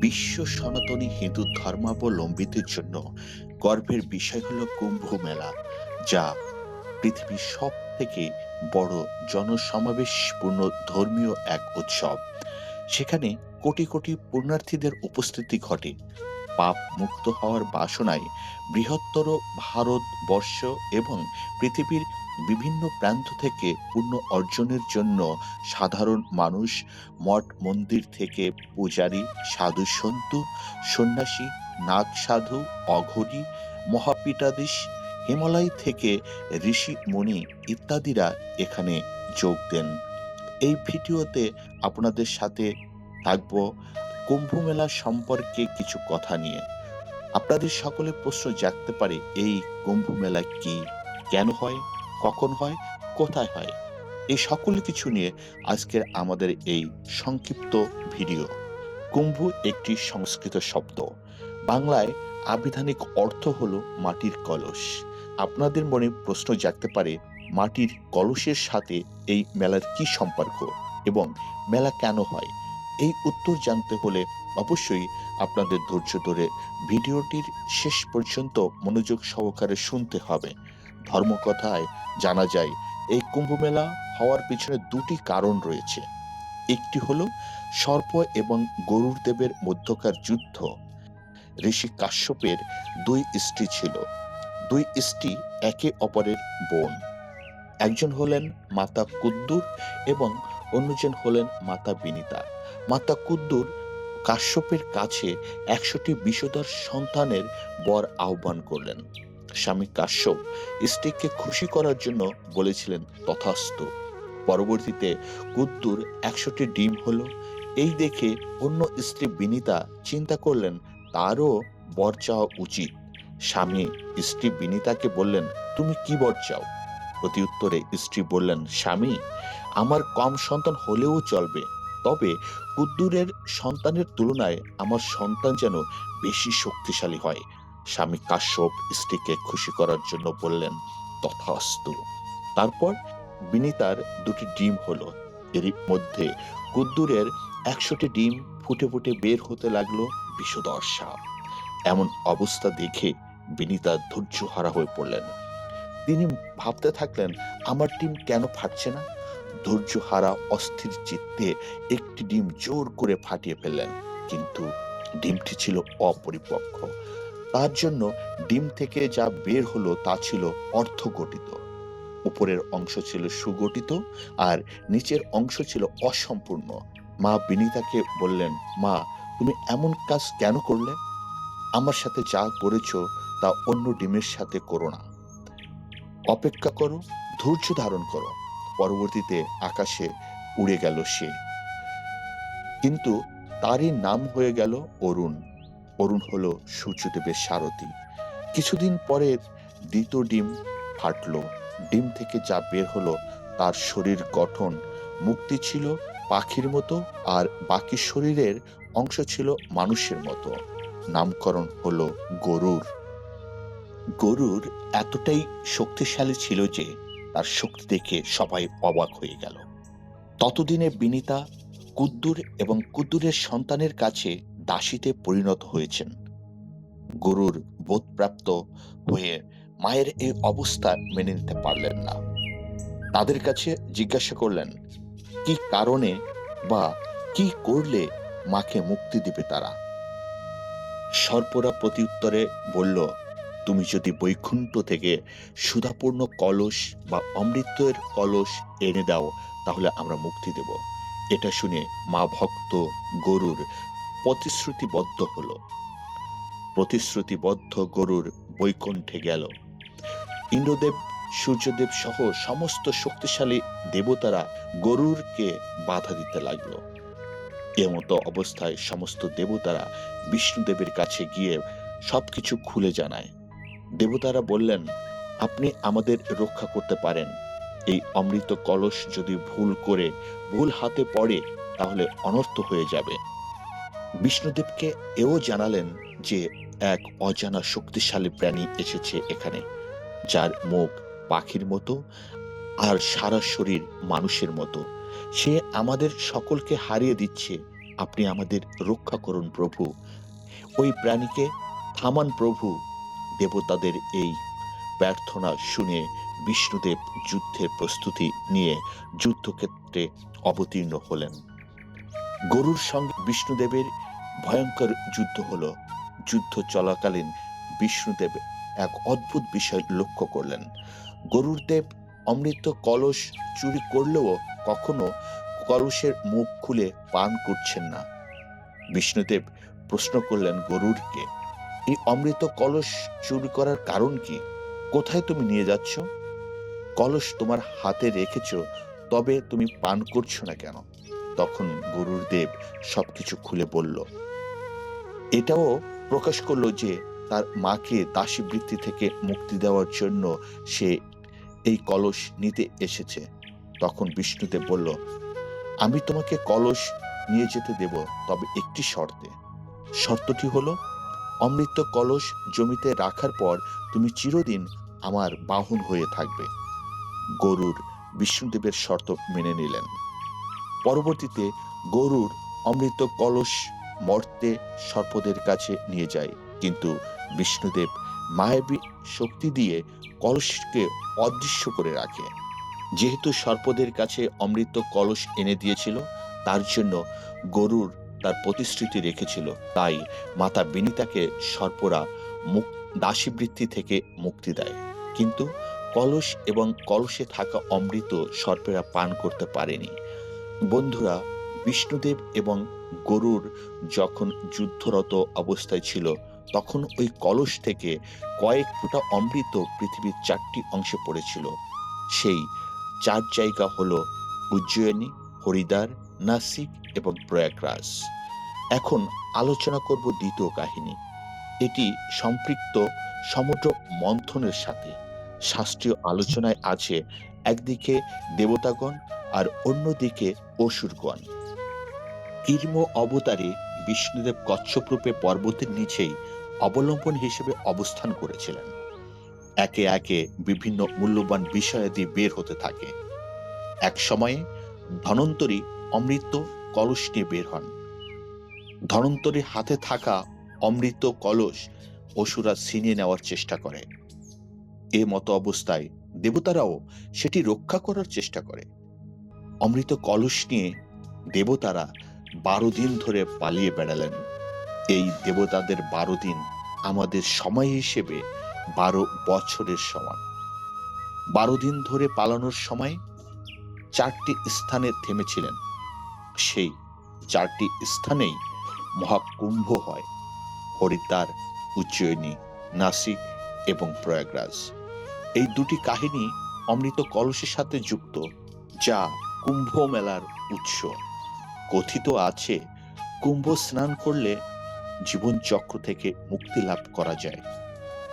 বিশ্ব সনাতনী হিন্দু ধর্মাবলম্বীদের জন্য গর্বের বিষয় হল কুম্ভ মেলা, যা পৃথিবীর সব থেকে বড় জনসমাবেশপূর্ণ ধর্মীয় এক উৎসব। সেখানে কোটি কোটি পুণ্যার্থীদের উপস্থিতি ঘটে। পাপ মুক্ত হওয়ার বাসনায় বৃহত্তর ভারতবর্ষ এবং পৃথিবীর বিভিন্ন প্রান্ত থেকে পুণ্য অর্জনের জন্য সাধারণ মানুষ, মঠ মন্দির থেকে পূজারী, সাধু সন্তু, সন্ন্যাসী, নাগ সাধু, অঘরী, মহাপীঠাধীশ, হিমালয় থেকে ঋষি, মুনি ইত্যাদিরা এখানে যোগ দেন। এই ভিডিওতে আপনাদের সাথে থাকব। কুম্ভ মেলা সম্পর্কে কিছু কথা নিয়ে। আপনাদের সকলে প্রশ্ন জাগতে পারে, এই কুম্ভ মেলা কি, কেন হয়, কখন হয়, কোথায় হয়? এই সকল কিছু নিয়ে আজকের আমাদের এই সংক্ষিপ্ত ভিডিও। কুম্ভ একটি সংস্কৃত শব্দ। বাংলায় আবিধানিক অর্থ হলো মাটির কলস। আপনাদের মনে প্রশ্ন জাগতে পারে, মাটির কলসের সাথে এই মেলার কি সম্পর্ক এবং মেলা কেন হয়? এই উত্তর জানতে হলে অবশ্যই আপনাদের ধৈর্য ধরে ভিডিওটির শেষ পর্যন্ত মনোযোগ সহকারে শুনতে হবে। ধর্মকথায় জানা যায়, এই কুম্ভ মেলা হওয়ার পিছনে দুটি কারণ রয়েছে। একটি হলো সর্প এবং গরুর দেবের মধ্যকার যুদ্ধ। ঋষি কাশ্যপের দুই স্ত্রী ছিল। দুই স্ত্রী একে অপরের বোন। একজন হলেন মাতা কুদ্দুর এবং অন্যজন হলেন মাতা বিনিতা। মাতা কুদ্দুর কাশ্যপের কাছে একশোটি বিষধর সন্তানের বর আহ্বান করলেন। স্বামী কাশ্যপ স্ত্রীকে খুশি করার জন্য বলেছিলেন, তথাস্তু। পরবর্তীতে কুদ্দুর একশোটি ডিম হলো। এই দেখে অন্য স্ত্রী বিনিতা চিন্তা করলেন, তারও বর চাওয়া উচিত। স্বামী স্ত্রী বিনিতাকে বললেন, তুমি কি বর চাও? প্রতি উত্তরে স্ত্রী বললেন, স্বামী, আমার কম সন্তান হলেও চলবে। তবে কুদ্দুরের সন্তানের তুলনায় আমার সন্তান যেন বেশি শক্তিশালী হয়, স্বামী কাশ্যপ স্ত্রীকে খুশি করার জন্য বললেন, তথাস্তু। তারপর বিনিতার দুটি ডিম হলো। এরই মধ্যে কুদ্দুরের একশোটি ডিম ফুটে ফুটে বের হতে লাগল বিষধর এমন অবস্থা দেখে বিনিতা ধৈর্য হারা হয়ে পড়লেন। তিনি ভাবতে থাকলেন, আমার ডিম কেন ফাটছে না? ধৈর্য হারা অস্থির চিত্তে একটি ডিম জোর করে ফাটিয়ে ফেললেন। কিন্তু ডিমটি ছিল অপরিপক্ক। তার জন্য ডিম থেকে যা বের হলো তা ছিল অর্থগঠিত উপরের অংশ ছিল সুগঠিত আর নিচের অংশ ছিল অসম্পূর্ণ। মা বিনিতাকে বললেন, মা, তুমি এমন কাজ কেন করলে? আমার সাথে যা করেছ তা অন্য ডিমের সাথে করো না। অপেক্ষা করো, ধৈর্য ধারণ করো। পরবর্তীতে আকাশে উড়ে গেল সে। কিন্তু তারই নাম হয়ে গেল অরুণ। অরুণ হলো সূর্যদেবের সারথি। কিছুদিন পরে দ্বিতীয় ডিম ফাটলো। ডিম থেকে যা বের হলো তার শরীর গঠন মুক্তি ছিল পাখির মতো আর বাকি শরীরের অংশ ছিল মানুষের মতো। নামকরণ হলো গরুর। গরুর এতটাই শক্তিশালী ছিল যে তার শক্তি দেখে সবাই অবাক হয়ে গেল। ততদিনে বিনিতা, কুদ্দুর এবং কুদ্দুরের সন্তানের কাছে দাসীতে পরিণত হয়েছেন। গরুর বোধপ্রাপ্ত হয়ে মায়ের এই অবস্থা মেনে নিতে পারলেন না। তাদের কাছে জিজ্ঞাসা করলেন, কি কারণে বা কি করলে মাকে মুক্তি দিবে তারা? সর্পরা প্রতিউত্তরে বলল তুমি যদি বৈকুণ্ঠ থেকে সুধাপূর্ণ কলস বা অমৃতের কলস এনে দাও, তাহলে আমরা মুক্তি দেব। এটা শুনে মা ভক্ত গরুর প্রতিশ্রুতিবদ্ধ হলো। প্রতিশ্রুতিবদ্ধ গরুর বৈকুণ্ঠে গেল। ইন্দ্রদেব, সূর্যদেব সহ সমস্ত শক্তিশালী দেবতারা গরুরকে বাধা দিতে লাগল। এমতো অবস্থায় সমস্ত দেবতারা বিষ্ণুদেবের কাছে গিয়ে সবকিছু খুলে জানায়। দেবতারা বললেন, আপনি আমাদের রক্ষা করতে পারেন। এই অমৃত কলস যদি ভুল করে, ভুল হাতে পড়ে, তাহলে অনর্থ হয়ে যাবে। বিষ্ণুদেবকে এও জানালেন যে, এক অজানা শক্তিশালী প্রাণী এসেছে এখানে, যার মুখ পাখির মতো আর সারা শরীর মানুষের মতো। সে আমাদের সকলকে হারিয়ে দিচ্ছে। আপনি আমাদের রক্ষা করুন প্রভু। ওই প্রাণীকে থামান প্রভু। দেবতাদের এই প্রার্থনা শুনে বিষ্ণুদেব যুদ্ধের প্রস্তুতি নিয়ে যুদ্ধক্ষেত্রে অবতীর্ণ হলেন। গরুর সঙ্গে বিষ্ণুদেবের ভয়ঙ্কর যুদ্ধ হল। যুদ্ধ চলাকালীন বিষ্ণুদেব এক অদ্ভুত বিষয় লক্ষ্য করলেন। গরুর দেব অমৃত কলস চুরি করলেও কখনো কলসের মুখ খুলে পান করছেন না। বিষ্ণুদেব প্রশ্ন করলেন গরুরকে এই অমৃত কলস চুরি করার কারণ কি? কোথায় তুমি নিয়ে যাচ্ছ? কলস তোমার হাতে রেখেছ, তবে তুমি পান করছ না কেন? তখন গরুর দেব সবকিছু খুলে বলল, এটাও প্রকাশ করল যে তার মাকে দাসী বৃত্তি থেকে মুক্তি দেওয়ার জন্য সে এই কলস নিতে এসেছে। তখন বিষ্ণুদেব বলল, আমি তোমাকে কলস নিয়ে যেতে দেব, তবে একটি শর্তে। শর্তটি হলো অমৃত কলস জমিতে রাখার পর তুমি চিরদিন আমার বাহন হয়ে থাকবে। গরুর বিষ্ণুদেবের শর্ত মেনে নিলেন। পরবর্তীতে গরুর অমৃত কলস মর্তে সর্পদের কাছে নিয়ে যায়। কিন্তু বিষ্ণুদেব মায়াবী শক্তি দিয়ে কলসকে অদৃশ্য করে রাখে। যেহেতু সর্পদের কাছে অমৃত কলস এনে দিয়েছিল, তার জন্য গরুর তার প্রতিশ্রুতি রেখেছিল। তাই মাতা বিনিতাকে সর্পরা মুক, দাসীবৃত্তি থেকে মুক্তি দেয়। কিন্তু কলস এবং কলসে থাকা অমৃত সর্পেরা পান করতে পারেনি। বন্ধুরা, বিষ্ণুদেব এবং গরুর যখন যুদ্ধরত অবস্থায় ছিল, তখন ওই কলস থেকে কয়েক ফুটা অমৃত পৃথিবীর চারটি অংশে পড়েছিল। সেই চার জায়গা হল উজ্জয়িনী, হরিদ্বার, নাসিক এবং প্রয়াগরাজ। এখন আলোচনা করব দ্বিতীয় কাহিনী। এটি সম্পৃক্ত সমুদ্র মন্থনের সাথে। শাস্ত্রীয় আলোচনায় আছে একদিকে দেবতাগণ আর অন্যদিকে অসুরগণ। কীর্ম অবতারে বিষ্ণুদেব কচ্ছপ রূপে পর্বতের নিচেই অবলম্বন হিসেবে অবস্থান করেছিলেন। একে একে বিভিন্ন মূল্যবান বিষয়াদি বের হতে থাকে। এক সময়ে ধনন্তরী অমৃত কলস নিয়ে বের হন। ধনন্তরীর হাতে থাকা অমৃত কলস অসুরা ছিনিয়ে নেওয়ার চেষ্টা করে। এ মতো অবস্থায় দেবতারাও সেটি রক্ষা করার চেষ্টা করে। অমৃত কলস নিয়ে দেবতারা বারো দিন ধরে পালিয়ে বেড়ালেন। এই দেবতাদের বারো দিন আমাদের সময় হিসেবে বারো বছরের সমান। বারো দিন ধরে পালানোর সময় চারটি স্থানে থেমেছিলেন। সেই চারটি স্থানেই মহাকুম্ভ হয়, হরিদ্বার, উজ্জয়িনী, নাসিক এবং প্রয়াগরাজ। এই দুটি কাহিনী অমৃত কলসের সাথে যুক্ত, যা কুম্ভ মেলার উৎস। কথিত আছে, কুম্ভ স্নান করলে জীবন চক্র থেকে মুক্তি লাভ করা যায়।